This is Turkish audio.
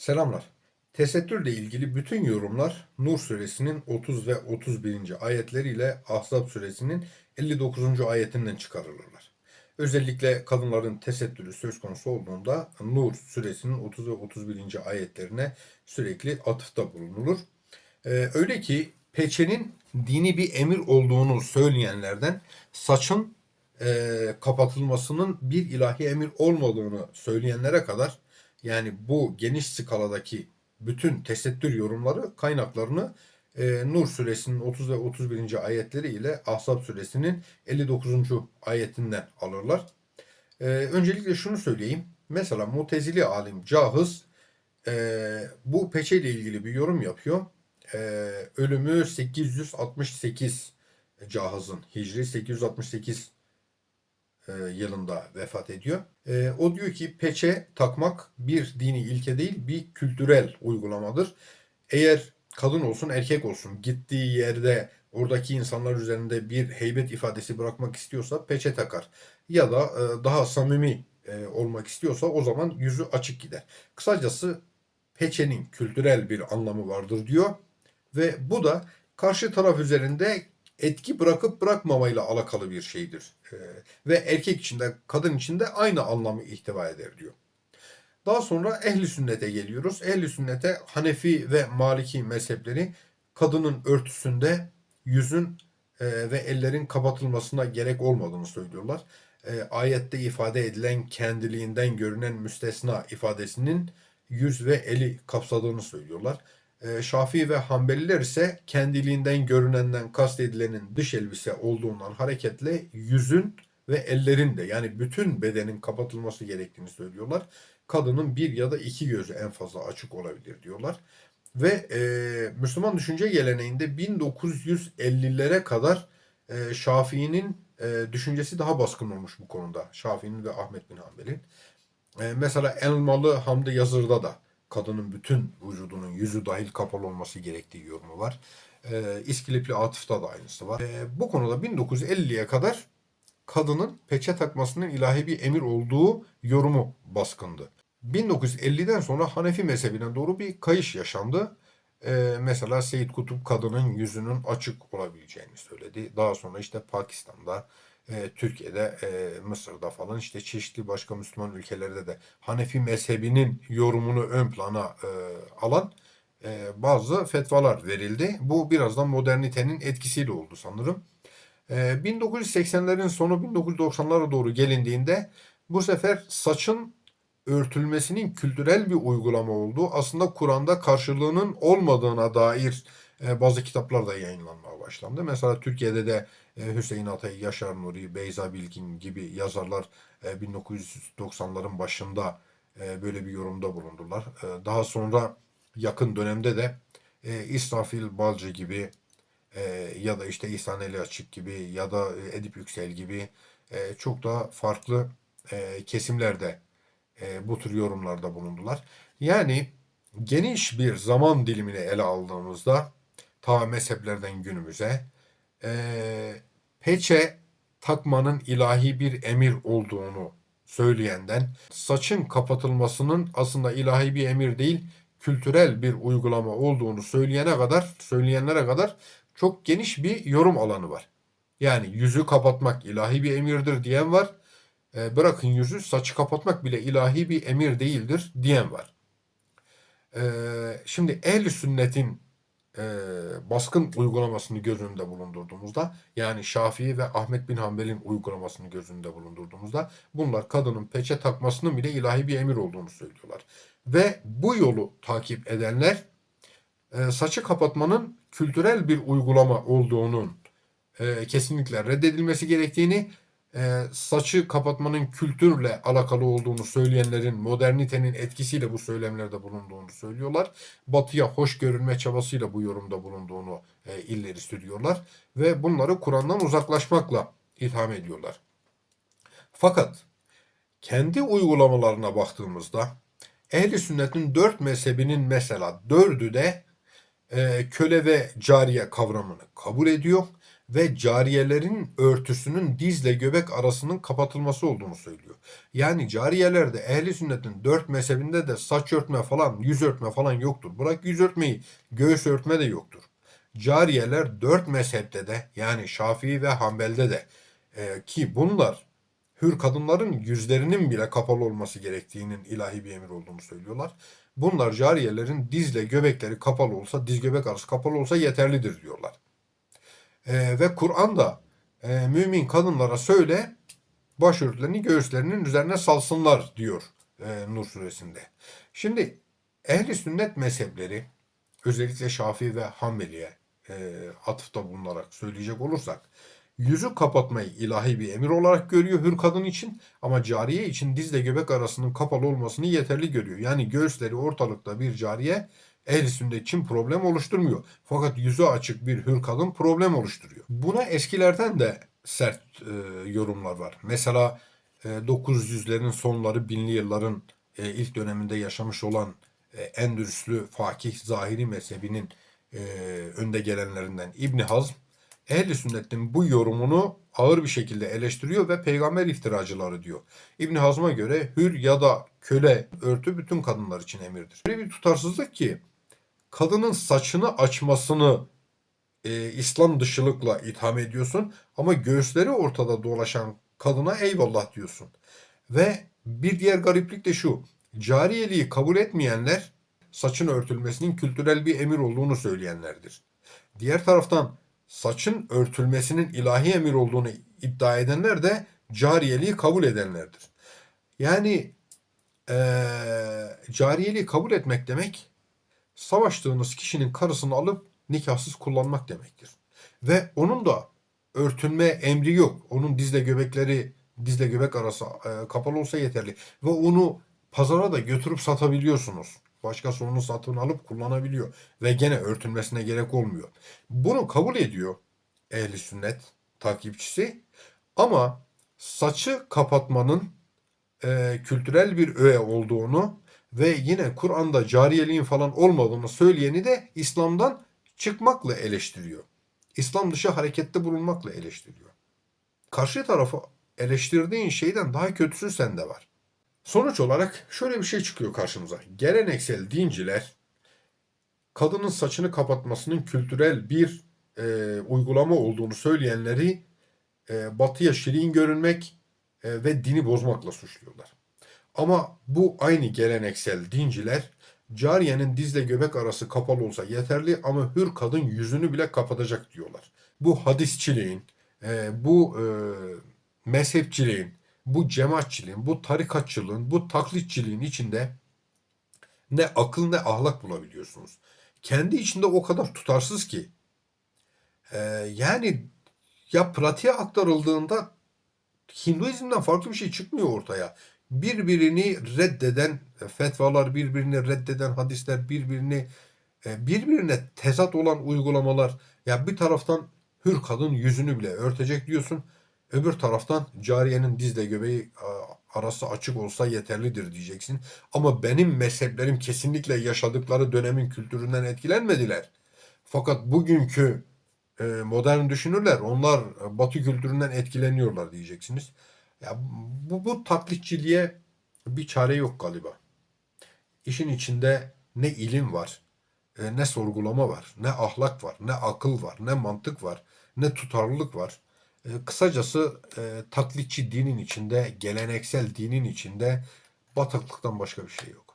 Selamlar. Tesettürle ilgili bütün yorumlar Nur suresinin 30 ve 31. ayetleriyle Ahzab suresinin 59. ayetinden çıkarılırlar. Özellikle kadınların tesettürü söz konusu olduğunda Nur suresinin 30 ve 31. ayetlerine sürekli atıfta bulunulur. Ee, öyle ki peçenin dini bir emir olduğunu söyleyenlerden saçın e, kapatılmasının bir ilahi emir olmadığını söyleyenlere kadar yani bu geniş skaladaki bütün tesettür yorumları kaynaklarını e, Nur suresinin 30 ve 31. ayetleri ile Ahzab suresinin 59. ayetinden alırlar. E, öncelikle şunu söyleyeyim. Mesela Mutezili alim Cahız e, bu peçe ile ilgili bir yorum yapıyor. E, ölümü 868 Cahız'ın Hicri 868 e, yılında vefat ediyor. E, o diyor ki peçe takmak bir dini ilke değil bir kültürel uygulamadır. Eğer kadın olsun erkek olsun gittiği yerde oradaki insanlar üzerinde bir heybet ifadesi bırakmak istiyorsa peçe takar. Ya da e, daha samimi e, olmak istiyorsa o zaman yüzü açık gider. Kısacası peçenin kültürel bir anlamı vardır diyor. Ve bu da karşı taraf üzerinde etki bırakıp bırakmamayla alakalı bir şeydir. Ee, ve erkek için de kadın için de aynı anlamı ihtiva eder diyor. Daha sonra ehli sünnete geliyoruz. Ehli sünnete Hanefi ve Maliki mezhepleri kadının örtüsünde yüzün e, ve ellerin kapatılmasına gerek olmadığını söylüyorlar. E, ayette ifade edilen kendiliğinden görünen müstesna ifadesinin yüz ve eli kapsadığını söylüyorlar. E, Şafii ve Hanbeliler ise kendiliğinden görünenden kastedilenin dış elbise olduğundan hareketle yüzün ve ellerin de yani bütün bedenin kapatılması gerektiğini söylüyorlar. Kadının bir ya da iki gözü en fazla açık olabilir diyorlar. Ve e, Müslüman düşünce geleneğinde 1950'lere kadar e, Şafii'nin e, düşüncesi daha baskın olmuş bu konuda. Şafii'nin ve Ahmet bin Hanbel'in. E, mesela Elmalı Hamdi Yazır'da da kadının bütün vücudunun yüzü dahil kapalı olması gerektiği yorumu var. E, İskilipli Atıf'ta da aynısı var. E, bu konuda 1950'ye kadar kadının peçe takmasının ilahi bir emir olduğu yorumu baskındı. 1950'den sonra Hanefi mezhebine doğru bir kayış yaşandı. Ee, mesela Seyyid Kutup kadının yüzünün açık olabileceğini söyledi. Daha sonra işte Pakistan'da, e, Türkiye'de, e, Mısır'da falan işte çeşitli başka Müslüman ülkelerde de Hanefi mezhebinin yorumunu ön plana e, alan e, bazı fetvalar verildi. Bu birazdan modernitenin etkisiyle oldu sanırım. E, 1980'lerin sonu 1990'lara doğru gelindiğinde bu sefer saçın örtülmesinin kültürel bir uygulama olduğu aslında Kur'an'da karşılığının olmadığına dair e, bazı kitaplar da yayınlanmaya başlandı. Mesela Türkiye'de de e, Hüseyin Atay, Yaşar Nuri, Beyza Bilgin gibi yazarlar e, 1990'ların başında e, böyle bir yorumda bulundular. Daha sonra yakın dönemde de e, İsrafil Balcı gibi ya da işte İhsan Eli Açık gibi ya da Edip Yüksel gibi çok daha farklı kesimlerde bu tür yorumlarda bulundular. Yani geniş bir zaman dilimini ele aldığımızda ta mezheplerden günümüze e, peçe takmanın ilahi bir emir olduğunu söyleyenden saçın kapatılmasının aslında ilahi bir emir değil kültürel bir uygulama olduğunu söyleyene kadar söyleyenlere kadar çok geniş bir yorum alanı var. Yani yüzü kapatmak ilahi bir emirdir diyen var. E, bırakın yüzü saçı kapatmak bile ilahi bir emir değildir diyen var. E, şimdi ehl sünnetin e, baskın uygulamasını göz önünde bulundurduğumuzda yani Şafii ve Ahmet bin Hanbel'in uygulamasını göz önünde bulundurduğumuzda bunlar kadının peçe takmasının bile ilahi bir emir olduğunu söylüyorlar. Ve bu yolu takip edenler e, saçı kapatmanın kültürel bir uygulama olduğunun e, kesinlikle reddedilmesi gerektiğini e, saçı kapatmanın kültürle alakalı olduğunu söyleyenlerin modernitenin etkisiyle bu söylemlerde bulunduğunu söylüyorlar. Batıya hoş görünme çabasıyla bu yorumda bulunduğunu e, illeri sürüyorlar ve bunları Kur'an'dan uzaklaşmakla itham ediyorlar. Fakat kendi uygulamalarına baktığımızda ehli sünnetin dört mezhebinin mesela dördü de e, köle ve cariye kavramını kabul ediyor ve cariyelerin örtüsünün dizle göbek arasının kapatılması olduğunu söylüyor. Yani cariyelerde ehli sünnetin dört mezhebinde de saç örtme falan, yüz örtme falan yoktur. Bırak yüz örtmeyi, göğüs örtme de yoktur. Cariyeler dört mezhepte de yani Şafii ve Hanbel'de de e, ki bunlar hür kadınların yüzlerinin bile kapalı olması gerektiğinin ilahi bir emir olduğunu söylüyorlar. Bunlar cariyelerin dizle göbekleri kapalı olsa, diz göbek arası kapalı olsa yeterlidir diyorlar. E, ve Kur'an'da e, mümin kadınlara söyle başörtülerini göğüslerinin üzerine salsınlar diyor e, Nur suresinde. Şimdi ehli sünnet mezhepleri özellikle Şafii ve Hanbeli'ye e, atıfta bulunarak söyleyecek olursak yüzü kapatmayı ilahi bir emir olarak görüyor hür kadın için ama cariye için dizle göbek arasının kapalı olmasını yeterli görüyor. Yani göğüsleri ortalıkta bir cariye ehl sünnet için problem oluşturmuyor. Fakat yüzü açık bir hür kadın problem oluşturuyor. Buna eskilerden de sert e, yorumlar var. Mesela e, 900'lerin sonları 1000'li yılların e, ilk döneminde yaşamış olan e, Endülüslü Fakih Zahiri mezhebinin e, önde gelenlerinden İbni Hazm Ehl-i sünnetin bu yorumunu ağır bir şekilde eleştiriyor ve peygamber iftiracıları diyor. İbn Hazm'a göre hür ya da köle örtü bütün kadınlar için emirdir. Böyle bir tutarsızlık ki kadının saçını açmasını e, İslam dışılıkla itham ediyorsun ama göğüsleri ortada dolaşan kadına eyvallah diyorsun. Ve bir diğer gariplik de şu. Cariyeliği kabul etmeyenler saçın örtülmesinin kültürel bir emir olduğunu söyleyenlerdir. Diğer taraftan saçın örtülmesinin ilahi emir olduğunu iddia edenler de cariyeliği kabul edenlerdir. Yani eee cariyeliği kabul etmek demek savaştığınız kişinin karısını alıp nikahsız kullanmak demektir. Ve onun da örtünme emri yok. Onun dizle göbekleri dizle göbek arası e, kapalı olsa yeterli. Ve onu pazara da götürüp satabiliyorsunuz. Başkası onu satın alıp kullanabiliyor. Ve gene örtülmesine gerek olmuyor. Bunu kabul ediyor ehli sünnet takipçisi. Ama saçı kapatmanın e, kültürel bir öğe olduğunu ve yine Kur'an'da cariyeliğin falan olmadığını söyleyeni de İslam'dan çıkmakla eleştiriyor. İslam dışı harekette bulunmakla eleştiriyor. Karşı tarafı eleştirdiğin şeyden daha kötüsü sende var. Sonuç olarak şöyle bir şey çıkıyor karşımıza. Geleneksel dinciler kadının saçını kapatmasının kültürel bir e, uygulama olduğunu söyleyenleri e, batıya şirin görünmek e, ve dini bozmakla suçluyorlar. Ama bu aynı geleneksel dinciler cariyenin dizle göbek arası kapalı olsa yeterli ama hür kadın yüzünü bile kapatacak diyorlar. Bu hadisçiliğin, e, bu e, mezhepçiliğin, bu cemaatçiliğin, bu tarikatçılığın, bu taklitçiliğin içinde ne akıl ne ahlak bulabiliyorsunuz. Kendi içinde o kadar tutarsız ki. Ee, yani ya pratiğe aktarıldığında Hinduizm'den farklı bir şey çıkmıyor ortaya. Birbirini reddeden fetvalar, birbirini reddeden hadisler, birbirini e, birbirine tezat olan uygulamalar. Ya bir taraftan hür kadın yüzünü bile örtecek diyorsun. Öbür taraftan cariyenin dizle göbeği arası açık olsa yeterlidir diyeceksin. Ama benim mezheplerim kesinlikle yaşadıkları dönemin kültüründen etkilenmediler. Fakat bugünkü e, modern düşünürler onlar batı kültüründen etkileniyorlar diyeceksiniz. Ya bu, bu taklitçiliğe bir çare yok galiba. İşin içinde ne ilim var, e, ne sorgulama var, ne ahlak var, ne akıl var, ne mantık var, ne tutarlılık var. E, kısacası e, taklitçi dinin içinde, geleneksel dinin içinde bataklıktan başka bir şey yok.